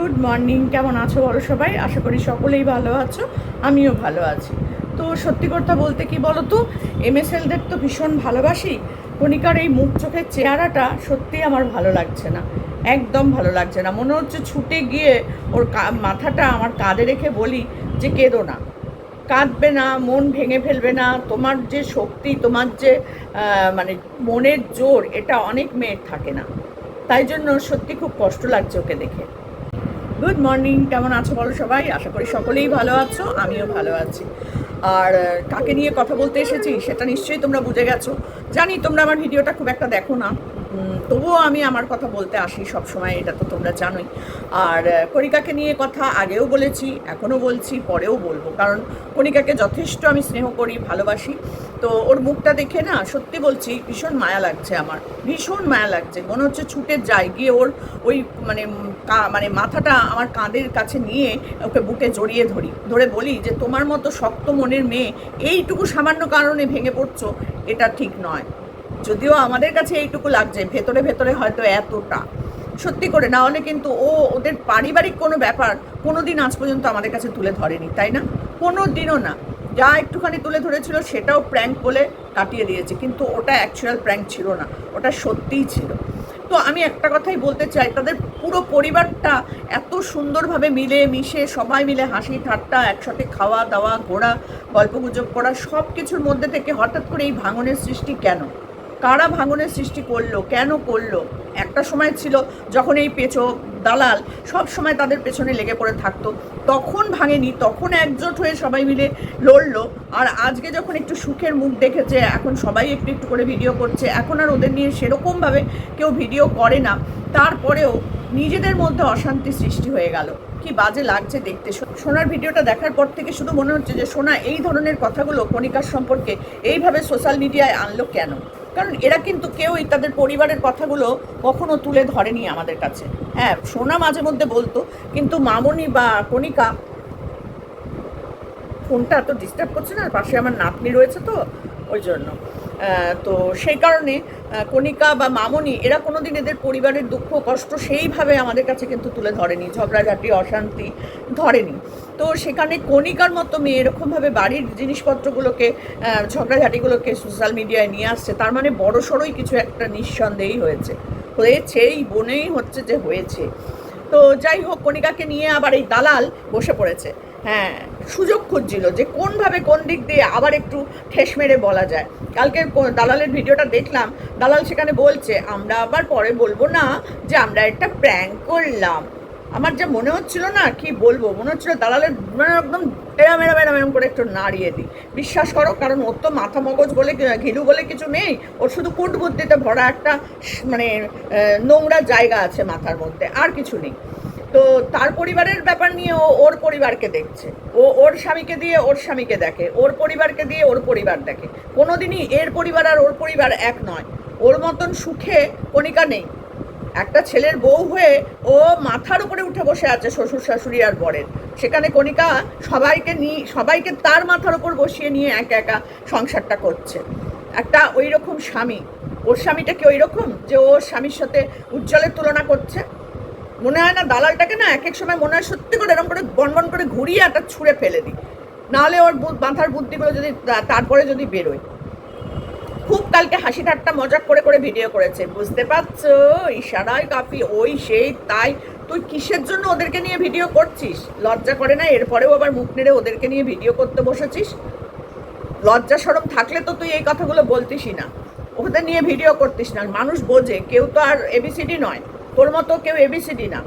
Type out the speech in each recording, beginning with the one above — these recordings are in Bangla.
গুড মর্নিং, কেমন আছো বলো সবাই? আশা করি সকলেই ভালো আছো, আমিও ভালো আছি। তো সত্যি কথা বলতে কি বলো তো এমএসএলদের তো ভীষণ ভালোবাসি। কণিকার এই মুখ চোখের চেহারাটা সত্যি আমার ভালো লাগছে না, একদম ভালো লাগছে না। মনে হচ্ছে ছুটে গিয়ে ওর মাথাটা আমার কাঁধে রেখে বলি যে কেঁদো না। কাঁদবে না, মন ভেঙে ফেলবে না, তোমার যে শক্তি, তোমার যে মানে মনের জোর, এটা অনেক মেয়ের থাকে না। তাই জন্য সত্যি খুব কষ্ট লাগছে ওকে দেখে। গুড মর্নিং কেমন আছো বলো সবাই? আশা করি সকলেই ভালো আছো, আমিও ভালো আছি। আর কাকে নিয়ে কথা বলতে এসেছি, সেটা নিশ্চয়ই তোমরা বুঝে গেছো। জানি তোমরা আমার ভিডিওটা খুব একটা দেখো না। তবুও আমি আমার কথা বলতে আসি সব সময় এটা তো তোমরা জানোই। আর কণিকাকে নিয়ে কথা আগেও বলেছি, এখনও বলছি, পরেও বলব। কারণ কণিকাকে যথেষ্ট আমি স্নেহ করি, ভালোবাসি। তো ওর মুখটা দেখে না সত্যি বলছি, ভীষণ মায়া লাগছে আমার। ভীষণ মায়া লাগছে। মনে হচ্ছে ছুটে যাই গিয়ে ওর ওই মানে মানে মাথাটা আমার কাঁধের কাছে নিয়ে ওকে বুকে জড়িয়ে ধরি। ধরে বলি যে, তোমার মতো শক্ত মনের মেয়ে, এইটুকু সামান্য কারণে ভেঙে পড়ছো, এটা ঠিক নয়। যদিও আমাদের কাছে এইটুকু লাগছে, ভেতরে ভেতরে হয়তো এতটা। সত্যি করে না হলে কিন্তু ও, ওদের পারিবারিক কোনো ব্যাপার কোনো দিন আজ পর্যন্ত আমাদের কাছে তুলে ধরেনি, তাই না? কোনো দিনও না। যা একটুখানি তুলে ধরেছিল সেটাও প্র্যাঙ্ক বলে কাটিয়ে দিয়েছে, কিন্তু ওটা অ্যাকচুয়াল প্র্যাঙ্ক ছিল না, ওটা সত্যিই ছিল। তো আমি একটা কথাই বলতে চাই, তাদের পুরো পরিবারটা এত সুন্দরভাবে মিলে মিশে, সবাই মিলে হাসি ঠাট্টা, একসাথে খাওয়া দাওয়া, ঘোরা, গল্পগুজব করা সব কিছুর মধ্যে থেকে হঠাৎ করে এই ভাঙনের সৃষ্টি কেন? কারা ভাঙনের সৃষ্টি করল, কেন করল? একটা সময় ছিল যখন এই পেচো দালাল সব সময় তাদের পেছনে লেগে পড়ে থাকতো। তখন ভাঙেনি, তখন একজোট হয়ে সবাই মিলে লড়লো। আর আজকে যখন একটু সুখের মুখ দেখেছে, এখন সবাই একটু একটু করে ভিডিও করছে। এখন আর ওদের নিয়ে সেরকমভাবে কেউ ভিডিও করে না। তারপরেও নিজেদের মধ্যে অশান্তি সৃষ্টি হয়ে গেল। কি বাজে লাগছে দেখতে। সোনার ভিডিওটা দেখার পর থেকে শুধু মনে হচ্ছে যে, সোনা এই ধরনের কথাগুলো কণিকার সম্পর্কে এইভাবে সোশ্যাল মিডিয়ায় আনলো কেন? কারণ এরা কিন্তু কেউই তাদের পরিবারের কথাগুলো কখনো তুলে ধরেনি আমাদের কাছে। হ্যাঁ সোনা মাঝে মধ্যে বলতো, কিন্তু মামনি বা কণিকা ফোনটা এত ডিস্টার্ব করছে না পাশে আমার নাতনি রয়েছে তো, ওই জন্য। তো সেই কারণে কণিকা বা মামনি, এরা কোনোদিন এদের পরিবারের দুঃখ, কষ্ট সেইভাবে আমাদের কাছে কিন্তু তুলে ধরেনি। ঝগড়াঝাটি, অশান্তি ধরেনি। তো সেখানে কণিকার মতো মেয়ে এরকমভাবে বাড়ির জিনিসপত্রগুলোকে ঝগড়াঝাটিগুলোকে সোশ্যাল মিডিয়ায় নিয়ে আসছে, তার মানে বড় সড়োই কিছু একটা নিঃসন্দেহই হয়েছে। হয়েছে, এই বনেই হচ্ছে যে হয়েছে। তো যাই হোক, কণিকাকে নিয়ে আবার এই দালাল বসে পড়েছে। হ্যাঁ সুযোগ খুঁজছিল যে কোনভাবে কোন দিক দিয়ে আবার একটু ঠেস মেরে বলা যায়। কালকে দালালের ভিডিওটা দেখলাম, দালাল সেখানে বলছে, আমরা আবার পরে বলব না যে আমরা একটা প্র্যাঙ্ক করলাম। আমার যা মনে হচ্ছিল না, কি বলব? মনে হচ্ছিল দালালের মানে একদম এরম এরম এরম এরম করে একটু নাড়িয়ে দিই। বিশ্বাস করো, কারণ ওর তো মাথা মগজ বলে ঘিলু বলে কিছু নেই। ওর শুধু কুট বুদ্ধিতে ভরা একটা মানে নোংরা জায়গা আছে মাথার মধ্যে, আর কিছু নেই। তো তার পরিবারের ব্যাপার নিয়ে ও ওর পরিবারকে দেখছে। ও ওর স্বামীকে দিয়ে ওর স্বামীকে দেখে, ওর পরিবারকে দিয়ে ওর পরিবার দেখে। কোনোদিনই এর পরিবার আর ওর পরিবার এক নয়। ওর মতন সুখে কণিকা নেই। একটা ছেলের বউ হয়ে ও মাথার উপরে উঠে বসে আছে শ্বশুর শাশুড়ি আর বরের। সেখানে কণিকা সবাইকে নিয়ে সবাইকে তার মাথার ওপর বসিয়ে নিয়ে একা একা সংসারটা করছে। একটা ওই রকম স্বামী। ওর স্বামীটা কি ওই রকম যে ওর স্বামীর সাথে উজ্জ্বলের তুলনা করছে? মনে হয় না দালালটাকে না এক এক সময় মনে হয় সত্যি করে এরকম করে বনবন করে ঘুরিয়ে একটা ছুঁড়ে ফেলে দিই। নাহলে ওর মাথার বুদ্ধিগুলো যদি তারপরে যদি বেরোয়। খুব কালকে হাসি ঠাট্টা মজাক করে করে ভিডিও করেছে। বুঝতে পারছ? ইশারায় কাফি, ওই সেই, তাই। তুই কিসের জন্য ওদেরকে নিয়ে ভিডিও করছিস? লজ্জা করে না? এরপরেও আবার মুখ নেড়ে ওদেরকে নিয়ে ভিডিও করতে বসেছিস? লজ্জা সরম থাকলে তো তুই এই কথাগুলো বলতিসই না। ওদের নিয়ে ভিডিও করতিস না। মানুষ বোঝে কেউ তো আর এবিসিডি নয়। তোর মতো কেউ এবিসিডি না।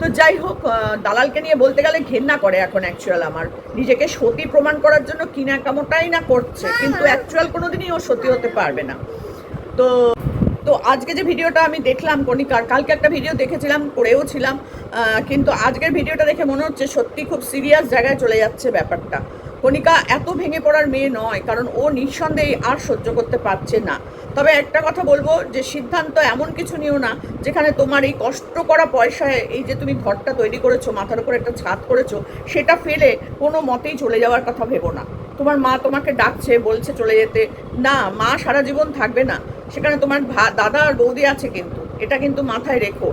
তো যাই হোক দালালকে নিয়ে বলতে গেলে ঘেন্না করে এখন অ্যাকচুয়াল আমার। নিজেকে সতী প্রমাণ করার জন্য কিনা কামোটাই না করছে কিন্তু অ্যাকচুয়াল কোনোদিনই ও সতী হতে পারবে না। তো তো আজকে যে ভিডিওটা আমি দেখলাম, কণিকার, কালকে একটা ভিডিও দেখেছিলাম, করেও ছিলাম কিন্তু আজকের ভিডিওটা দেখে মনে হচ্ছে সত্যি খুব সিরিয়াস জায়গায় চলে যাচ্ছে ব্যাপারটা। কণিকা এত ভেঙে পড়ার মেয়ে নয়, কারণ ও নিঃসন্দেহে আর সহ্য করতে পারছে না। তবে একটা কথা বলব যে সিদ্ধান্ত এমন কিছু নিও না, যেখানে তোমার এই কষ্ট করা পয়সায় এই যে তুমি ঘরটা তৈরি করেছ, মাথার উপর একটা ছাদ করেছ, সেটা ফেলে কোনো মতেই চলে যাওয়ার কথা ভেবো না। তোমার মা তোমাকে ডাকছে, বলছে চলে যেতে। না, মা সারা জীবন থাকবে না। সেখানে তোমার দাদা আর বৌদি আছে কিন্তু। এটা কিন্তু মাথায় রেখো।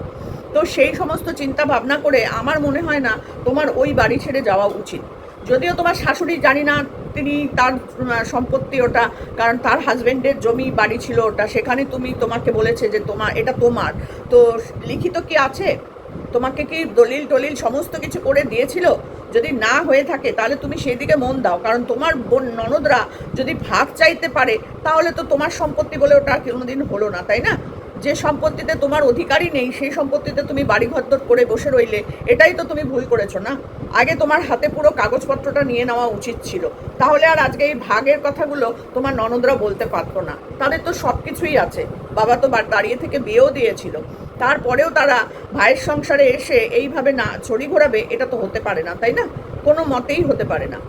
তো সেই সমস্ত চিন্তা ভাবনা করে আমার মনে হয় না তোমার ওই বাড়ি ছেড়ে যাওয়া উচিত। যদিও তোমার শাশুড়ি জানি না তিনি তার সম্পত্তি ওটা, কারণ তার হাজবেন্ডের জমি বাড়ি ছিল ওটা। সেখানে তুমি তোমাকে বলেছে যে তোমার এটা তোমার। তো লিখিত কি আছে? তোমাকে কি দলিল টলিল সমস্ত কিছু করে দিয়েছিল? যদি না হয়ে থাকে, তাহলে তুমি সেই দিকে মন দাও। কারণ তোমার বোন ননদরা যদি ভাগ চাইতে পারে, তাহলে তো তোমার সম্পত্তি বলে ওটা কোনোদিন হলো না, তাই না? যে সম্পত্তিতে তোমার অধিকারই নেই, সেই সম্পত্তিতে তুমি বাড়ি ঘরদর করে বসে রইলে, এটাই তো তুমি ভুল করেছ না? আগে তোমার হাতে পুরো কাগজপত্রটা নিয়ে নেওয়া উচিত ছিল। তাহলে আর আজকে এই ভাগের কথাগুলো তোমার ননদরা বলতে পারতো না। তাদের তো সব কিছুই আছে। বাবা তো দাঁড়িয়ে থেকে বিয়েও দিয়েছিল। তারপরেও তারা ভাইয়ের সংসারে এসে এইভাবে না ছড়ি ঘোরাবে, এটা তো হতে পারে না, তাই না? কোনো মতেই হতে পারে না।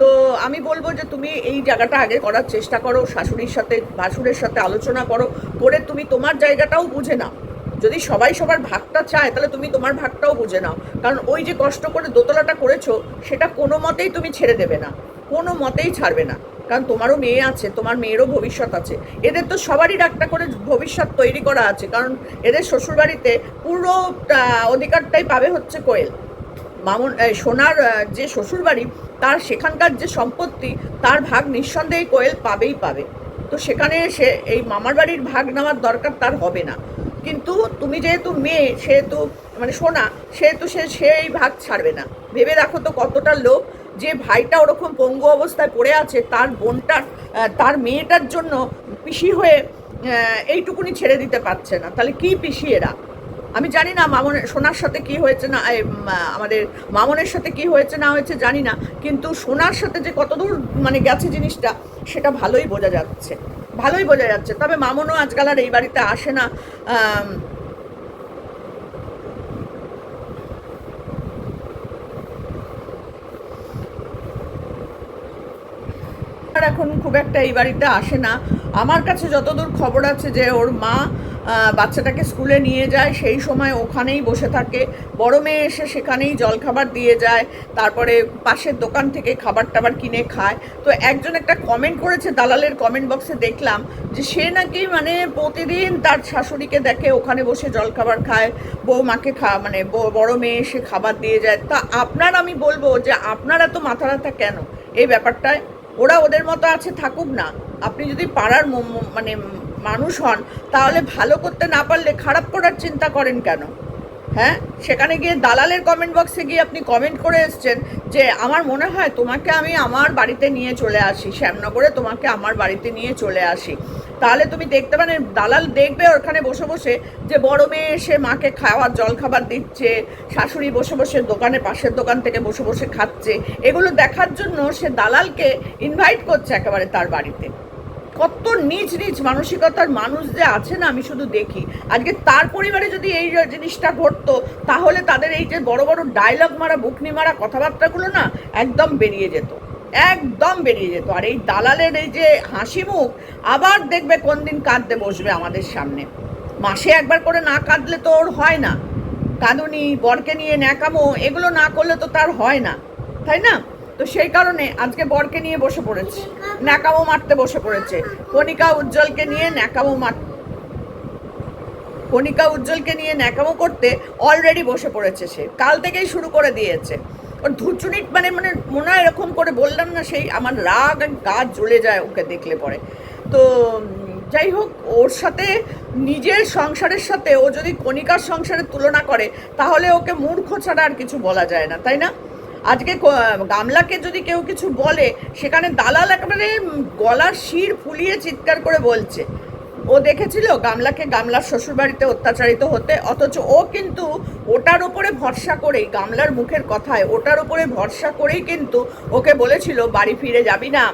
তো আমি বলব যে তুমি এই জায়গাটা আগে করার চেষ্টা করো, শাশুড়ির সাথে, ভাসুরের সাথে আলোচনা করো, করে তুমি তোমার জায়গাটাও বুঝে নাও। যদি সবাই সবার ভাগটা চায়, তাহলে তুমি তোমার ভাগটাও বুঝে নাও। কারণ ওই যে কষ্ট করে দোতলাটা করেছ, সেটা কোনো মতেই তুমি ছেড়ে দেবে না, কোনো মতেই ছাড়বে না। কারণ তোমারও মেয়ে আছে, তোমার মেয়েরও ভবিষ্যৎ আছে। এদের তো সবারই একটা করে ভবিষ্যৎ তৈরি করা আছে, কারণ এদের শ্বশুরবাড়িতে পুরো অধিকারটাই পাবে হচ্ছে কোয়েল। মামুন সোনার যে শ্বশুরবাড়ি, তার সেখানকার যে সম্পত্তি, তার ভাগ নিঃসন্দেহে কোয়েল পাবেই পাবে। তো সেখানে সে, এই মামার বাড়ির ভাগ নেওয়ার দরকার তার হবে না। কিন্তু তুমি যেহেতু মেয়ে, সেহেতু মানে সোনা, সেহেতু সে সেই ভাগ ছাড়বে না। ভেবে রাখো তো কতটা লোক যে ভাইটা ওরকম পঙ্গু অবস্থায় পড়ে আছে, তার বোনটার তার মেয়েটার জন্য পিসি হয়ে এইটুকুনি ছেড়ে দিতে পারছে না। তাহলে কি পিসি এরা? আমি জানি না মামনের সোনার সাথে কি হয়েছে না আমাদের মামনের সাথে কি হয়েছে না হয়েছে জানি না, কিন্তু সোনার সাথে যে কতদূর মানে গেছে জিনিসটা, সেটা ভালোই বোঝা যাচ্ছে। ভালোই বোঝা যাচ্ছে। তবে মামনও আজকাল আর এই বাড়িতে আসে না আর এখন খুব একটা এই বাড়িতে আসে না। আমার কাছে যতদূর খবর আছে যে ওর মা বাচ্চাটাকে স্কুলে নিয়ে যায়, সেই সময় ওখানেই বসে থাকে। বড় মেয়ে এসে সেখানেই জলখাবার দিয়ে যায়, তারপরে পাশের দোকান থেকে খাবার টাবার কিনে খায়। তো একজন একটা কমেন্ট করেছে, দালালের কমেন্ট বক্সে দেখলাম যে সে নাকি মানে প্রতিদিন তার শাশুড়িকে দেখে ওখানে বসে জলখাবার খায়, বৌমাকে খা মানে বড় মেয়ে এসে খাবার দিয়ে যায়। তা আপনার আমি বলব যে আপনার এত মাথা ব্যথা কেন? এই ব্যাপারটায় ওরা ওদের মতো আছে থাকুক না। আপনি যদি পাড়ার মানে মানুষ হন, তাহলে ভালো করতে না পারলে খারাপ করার চিন্তা করেন কেন? হ্যাঁ? সেখানে গিয়ে দালালের কমেন্ট বক্সে গিয়ে আপনি কমেন্ট করে এসছেন যে, আমার মনে হয় তোমাকে আমি আমার বাড়িতে নিয়ে চলে আসি, শ্যামনগরে তোমাকে আমার বাড়িতে নিয়ে চলে আসি। তাহলে তুমি দেখতে পারেন দালাল দেখবে ওখানে বসে বসে যে, বড় মেয়ে এসে মাকে খাওয়ার, জল খাবার দিচ্ছে, শাশুড়ি বসে বসে দোকানে, পাশের দোকান থেকে বসে বসে খাচ্ছে। এগুলো দেখার জন্য সে দালালকে ইনভাইট করছে একেবারে তার বাড়িতে। কত নিচ নিচ মানসিকতার মানুষ যে আছে না, আমি শুধু দেখি। আজকে তার পরিবারে যদি এই জিনিসটা ঘটতো, তাহলে তাদের এই যে বড় বড় ডায়লগ মারা বুকনি মারা, কথাবার্তাগুলো না একদম বেরিয়ে যেত। একদম বেরিয়ে যেত। আর এই দালালের এই যে হাসি মুখ, আবার দেখবে কোন দিন কাঁদতে বসবে আমাদের সামনে। মাসে একবার করে না কাঁদলে তো ওর হয় না। কাঁদুনি, বরকে নিয়ে ন্যাকামো, এগুলো না করলে তো তার হয় না। তাই না? তো সেই কারণে আজকে বরকে নিয়ে বসে পড়েছে। ন্যাকামো মারতে বসে পড়েছে। কণিকা উজ্জ্বলকে নিয়ে ন্যাকামো মার কণিকা উজ্জ্বলকে নিয়ে ন্যাকামো করতে অলরেডি বসে পড়েছে সে। কাল থেকেই শুরু করে দিয়েছে। ওর ধুচুনিট মানে মানে মনে হয় এরকম করে বললাম না সেই আমার রাগ আর গা জ্বলে যায় ওকে দেখলে পরে। তো যাই হোক, ওর সাথে নিজের সংসারের সাথে ও যদি কণিকার সংসারের তুলনা করে, তাহলে ওকে মূর্খ ছাড়া আর কিছু বলা যায় না, তাই না? আজকে গামলাকে যদি কেউ কিছু বলে, সেখানে দালাল একেবারে গলার শির ফুলিয়ে চিৎকার করে বলছে। ও দেখেছিল গামলাকে গামলার শ্বশুরবাড়িতে অত্যাচারিত হতে, অথচ ও কিন্তু ওটার উপরে ভরসা করেই, গামলার মুখের কথায়, ওটার উপরে ভরসা করেই কিন্তু ওকে বলেছিল, বাড়ি ফিরে যাবি না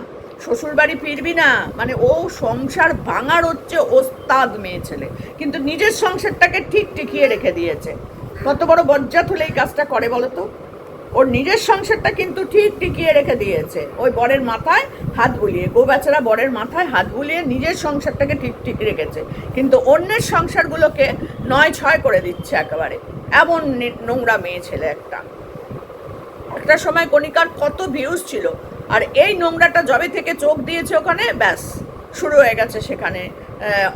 শ্বশুর বাড়ি ফিরবি না। মানে ও সংসার ভাঙার হচ্ছে ওস্তাদ মেয়ে ছেলে। কিন্তু নিজের সংসারটাকে ঠিক টিকিয়ে রেখে দিয়েছে। কত বড় বজ্জাত হলে এই কাজটা করে বলো তো? ওর নিজের সংসারটা কিন্তু ঠিক টিকিয়ে রেখে দিয়েছে। ওই বরের মাথায় হাত বুলিয়ে গো বেচারা বরের মাথায় হাত বুলিয়ে নিজের সংসারটাকে ঠিক ঠিক রেখেছে। কিন্তু অন্যের সংসারগুলোকে নয় ছয় করে দিচ্ছে একেবারে। এমন নোংরা মেয়ে ছেলে একটা। একটা সময় কণিকার কত ভিউজ ছিল। আর এই নোংরাটা জবে থেকে চোখ দিয়েছে ওখানে, ব্যাস, শুরু হয়ে গেছে সেখানে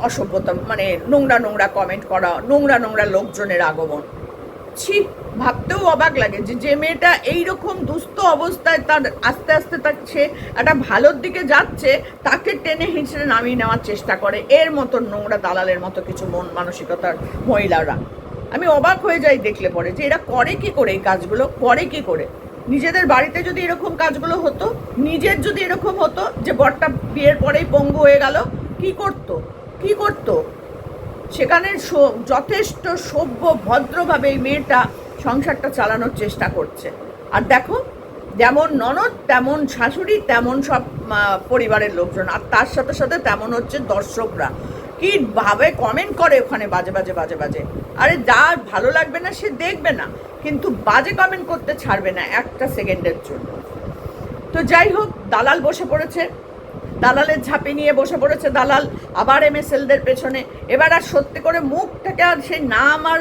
অসভ্যতা মানে নোংরা নোংরা কমেন্ট করা, নোংরা নোংরা লোকজনের আগমন। ছি ভাবতেও অবাক লাগে যে যে মেয়েটা এইরকম দুস্থ অবস্থায় তার আস্তে আস্তে তার একটা ভালোর দিকে যাচ্ছে, তাকে টেনে হিঁচড়ে নামিয়ে নেওয়ার চেষ্টা করে। এর মতো নোংরা দালালের মতো কিছু মন মানসিকতার মহিলারা। আমি অবাক হয়ে যাই দেখলে পরে যে এরা করে কি করে এই কাজগুলো, করে কি করে? নিজেদের বাড়িতে যদি এরকম কাজগুলো হতো, নিজের যদি এরকম হতো যে বরটা বিয়ের পরেই পঙ্গু হয়ে গেল, কি করতো? কি করতো? সেখানে যথেষ্ট সভ্য, ভদ্রভাবে এই মেয়েটা সংসারটা চালানোর চেষ্টা করছে। আর দেখো, যেমন ননদ, তেমন শাশুড়ি, তেমন সব পরিবারের লোকজন। আর তার সাথে সাথে তেমন হচ্ছে দর্শকরা। কি ভাবে কমেন্ট করে ওখানে বাজে বাজে বাজে বাজে। আরে যার ভালো লাগবে না, সে দেখবে না। কিন্তু বাজে কমেন্ট করতে ছাড়বে না একটা সেকেন্ডের জন্য। তো যাই হোক, দালাল বসে পড়েছে। দালালের ঝাঁপি নিয়ে বসে পড়েছে দালাল, আবার এমএসএলদের পেছনে। এবার আর সত্যি করে মুখ থেকে আর সেই নাম আর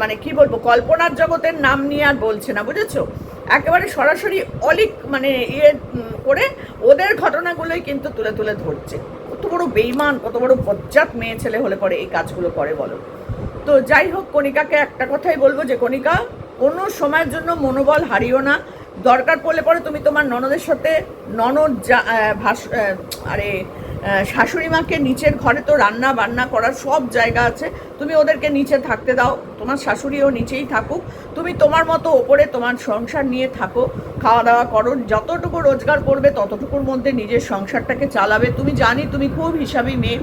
মানে কি বলব, কল্পনার জগতের নাম নিয়ে আর বলছে না, বুঝেছ? একেবারে সরাসরি অলিক মানে ইয়ে করে ওদের ঘটনাগুলোই কিন্তু তুলে তুলে ধরছে। কত বড় বেইমান, কত বড় বজ্জাত মেয়ে ছেলে হলে পরে এই কাজগুলো করে, বলো। তো যাই হোক, কণিকাকে একটা কথাই বলব যে, কণিকা, কোনো সময়ের জন্য মনোবল হারিও না। দরকার পড়লে পরে তুমি তোমার ননদের সাথে, ননদ যা ভাস আরে শাশুড়ি মাকে নিচের ঘরে তো রান্না বান্না করার সব জায়গা আছে, তুমি ওদেরকে নিচে থাকতে দাও, তোমার শাশুড়িও নিচেই থাকুক, তুমি তোমার মতো ওপরে তোমার সংসার নিয়ে থাকো, খাওয়া দাওয়া করো, যতটুকু রোজগার করবে ততটুকুর মধ্যে নিজের সংসারটাকে চালাবে। তুমি জানি তুমি খুব হিসাবি মেয়ে,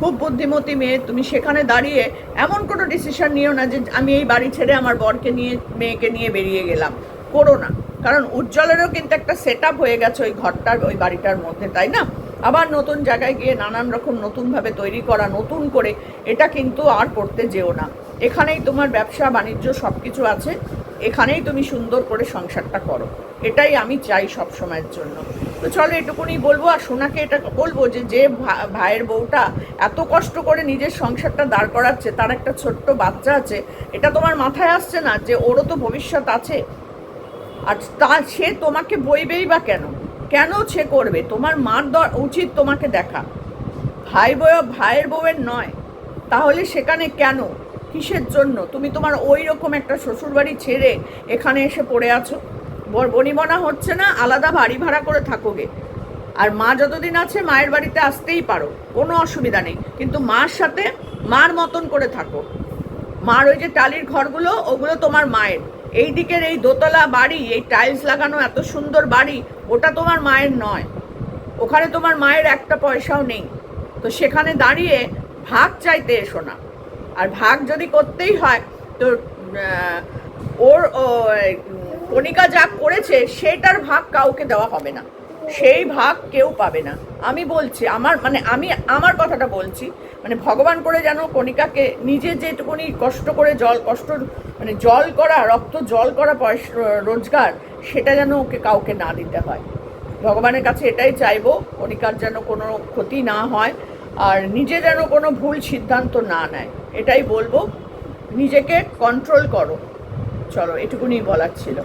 খুব বুদ্ধিমতী মেয়ে, তুমি সেখানে দাঁড়িয়ে এমন কোনো ডিসিশন নিও না যে আমি এই বাড়ি ছেড়ে আমার বরকে নিয়ে, মেয়েকে নিয়ে বেরিয়ে গেলাম। করো না। কারণ উজ্জ্বলেরও কিন্তু একটা সেট হয়ে গেছে ওই ঘরটার, ওই বাড়িটার মধ্যে, তাই না? আবার নতুন জায়গায় গিয়ে নানান রকম নতুনভাবে তৈরি করা, নতুন করে এটা কিন্তু আর করতে যেও না। এখানেই তোমার ব্যবসা, বাণিজ্য সব কিছু আছে, এখানেই তুমি সুন্দর করে সংসারটা করো। এটাই আমি চাই সব সময়ের জন্য। তো চলো এটুকুনি বলব, আর সোনাকে এটা বলব যে যে ভাইয়ের বউটা এত কষ্ট করে নিজের সংসারটা দাঁড় করাচ্ছে, তার একটা ছোট্ট বাচ্চা আছে, এটা তোমার মাথায় আসছে না যে ওরও তো ভবিষ্যৎ আছে? আর তা সে তোমাকে বইবেই বা কেন? কেন সে করবে? তোমার মার দ- উচিত তোমাকে দেখা। ভাই বউ ভাইয়ের বউয়ের নয়। তাহলে সেখানে কেন? কিসের জন্য? তুমি তোমার ওই রকম একটা শ্বশুরবাড়ি ছেড়ে এখানে এসে পড়ে আছো? বনিবনা হচ্ছে না, আলাদা বাড়ি ভাড়া করে থাকোগে। আর মা যতদিন আছে, মায়ের বাড়িতে আসতেই পারো। কোনো অসুবিধা নেই। কিন্তু মার সাথে মার মতন করে থাকো। মার ওই যে টালির ঘরগুলো, ওগুলো তোমার মায়ের। এই দিকের এই দোতলা বাড়ি, এই টাইলস লাগানো এত সুন্দর বাড়ি, ওটা তোমার মায়ের নয়। ওখানে তোমার মায়ের একটা পয়সাও নেই। তো সেখানে দাঁড়িয়ে ভাগ চাইতে এসো না। আর ভাগ যদি করতেই হয়, তো ওর কণিকা যা করেছে, সেটার ভাগ কাউকে দেওয়া হবে না। সেই ভাগ কেউ পাবে না। আমি বলছি, আমার মানে আমি আমার কথাটা বলছি মানে ভগবান করে যেন কণিকাকে নিজে যেটুকুনি কষ্ট করে জল, কষ্ট মানে জল করা, রক্ত জল করা পয়সা, রোজগার, সেটা যেন ওকে কাউকে না দিতে হয়। ভগবানের কাছে এটাই চাইব, কণিকার যেন কোনো ক্ষতি না হয়, আর নিজে যেন কোনো ভুল সিদ্ধান্ত না নেয়। এটাই বলব, নিজেকে কন্ট্রোল করো। চলো এটুকুনি বলার ছিল।